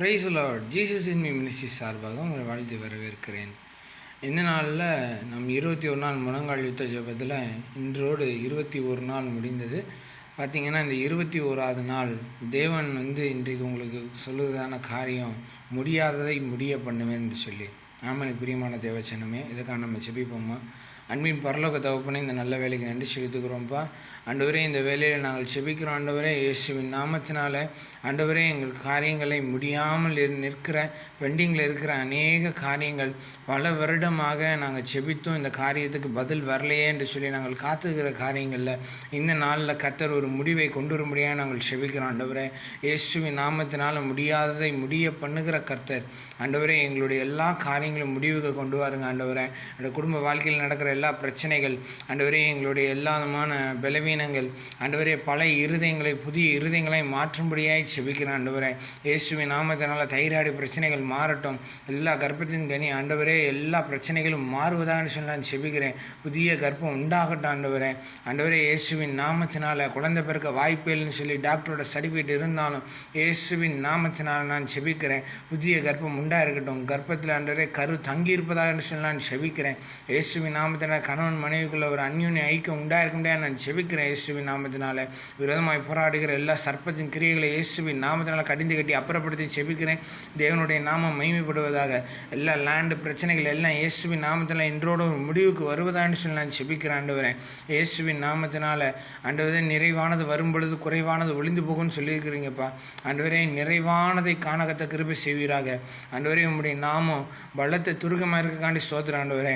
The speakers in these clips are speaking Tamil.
Praise Lord Jesus in me ministry சார்பாக உங்களை வாழ்த்து வரவேற்கிறேன். இந்த நாளில் நம் இருபத்தி ஒரு நாள் முழங்கால் யுத்த ஜெபத்தில் இன்றோடு இருபத்தி ஒரு நாள் முடிந்தது. பார்த்திங்கன்னா இந்த இருபத்தி ஓராவது நாள் தேவன் வந்து இன்றைக்கு உங்களுக்கு சொல்லுவதான காரியம் முடியாததை முடிய பண்ணுவேன் என்று சொல்லி. ஆமனுக்கு பிரியமான தேவச்சனமே இதுக்காக நம்ம செபிப்போமா அன்பின் பரலோக தகப்பனே இந்த நல்ல வேலைக்கு நன்றி செலுத்துக்கிறோம்ப்பா ஆண்டவரே இந்த வேலையில் நாங்கள் செபிக்கிறோம் ஆண்டவரே இயேசுவின் நாமத்தினால ஆண்டவரே எங்கள் காரியங்களை முடியாமல் இரு நிற்கிற பெண்டிங்கில் இருக்கிற அநேக காரியங்கள் பல வருடமாக நாங்கள் செபித்தோம் இந்த காரியத்துக்கு பதில் வரலையே என்று சொல்லி நாங்கள் காத்துக்கிற காரியங்களில் இந்த நாளில் கத்தர் ஒரு முடிவை கொண்டு வர முடியாது நாங்கள் செபிக்கிறோம் ஆண்டவரே இயேசுவின் நாமத்தினால் முடியாததை முடிய பண்ணுகிற கர்த்தர் ஆண்டவரே எங்களுடைய எல்லா காரியங்களும் முடிவுக்கு கொண்டு வாருங்க. ஆண்டவரே என்னோட குடும்ப வாழ்க்கையில் நடக்கிற எல்லா பிரச்சனைகள் ஆண்டவரே எங்களுடைய எல்லா விதமான பலவீனங்கள் ஆண்டவரே பல இருதயங்களை புதிய இருதயங்களை மாற்றும்படியாய் செபிக்கிறேன் ஆண்டவரே. இயேசுவின் நாமத்தினால தைராய்டு பிரச்சனைகள் மாறட்டும். எல்லா கர்ப்பத்தின் கனி ஆண்டவரே எல்லா பிரச்சனைகளும் மாறுவதாக சொல்லி நான் செபிக்கிறேன். புதிய கர்ப்பம் உண்டாகட்டும் ஆண்டவரே. ஆண்டவரே இயேசுவின் நாமத்தினால குழந்தை பிறக்க வாய்ப்பு இல்லைன்னு சொல்லி டாக்டரோட சர்டிஃபிகேட் இருந்தாலும் இயேசுவின் நாமத்தினால் நான் செபிக்கிறேன். புதிய கர்ப்பம் உண்டாக இருக்கட்டும் கர்ப்பத்தில் ஆண்டவரே கரு தங்கி இருப்பதாக சொல்லி நான் செபிக்கிறேன். இயேசுவின் நாமத்தினால் கணவன் மனைவிக்குள்ள ஒரு அந்யூன்ய ஐக்கியம் உண்டா இருக்க முடியாது நான் செபிக்கிறேன். இயேசுவின் நாமத்தினால விரோதமாய் போராடுகிற எல்லா சர்ப்பத்தின் கிரியைகளை இயேசுவின் நாமத்தினால கடிந்து கட்டி அப்புறப்படுத்தி செபிக்கிறேன். தேவனுடைய நாமம் மகிமைப்படுவதாக. எல்லா லேண்டு பிரச்சனைகள் எல்லாம் இயேசுவின் நாமத்தினால இன்றோட ஒரு முடிவுக்கு வருவதான்னு சொல்லி நான் செபிக்கிறேன் ஆண்டவரேன் இயேசுவின் நாமத்தினால ஆண்டவரே நிறைவானது வரும் பொழுது குறைவானது ஒளிந்து போகும்னு சொல்லியிருக்கிறீங்கப்பா. ஆண்டவரே நிறைவானதை காணகத்த கிருபை செய்வீராக. ஆண்டவரே உங்களுடைய நாமம் பலத்தை துருக்கமாக இருக்கக்காண்டி சோத்திரம் ஆண்டவரே.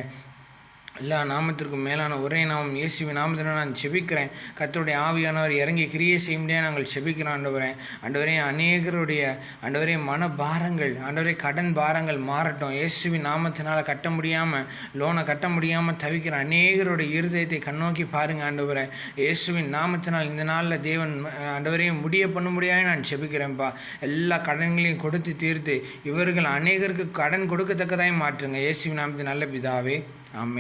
எல்லா நாமத்திற்கும் மேலான ஒரே நாமம் இயேசுவின் நாமத்தில் நான் செபிக்கிறேன். கத்தருடைய ஆவியானவர் இறங்கி கிரியை செய்ய முடியாது நாங்கள் செபிக்கிறோம் ஆண்டவரே. ஆண்டவரே அநேகருடைய ஆண்டவரே மன பாரங்கள் ஆண்டவரே கடன் பாரங்கள் மாறட்டும். இயேசுவின் நாமத்தினால் கட்ட முடியாமல் லோனை கட்ட முடியாமல் தவிக்கிற அநேகருடைய இருதயத்தை கண்ணோக்கி பாருங்க ஆண்டவரே. இயேசுவின் நாமத்தினால் இந்த நாளில் தேவன் ஆண்டவரையும் முடிய பண்ண முடியாது நான் செபிக்கிறேன்ப்பா. எல்லா கடன்களையும் கொடுத்து தீர்த்து இவர்கள் அநேகருக்கு கடன் கொடுக்கத்தக்கதாய் மாற்றுங்க. இயேசுவின் நாமத்தின் நல்ல பிதாவே ஆமே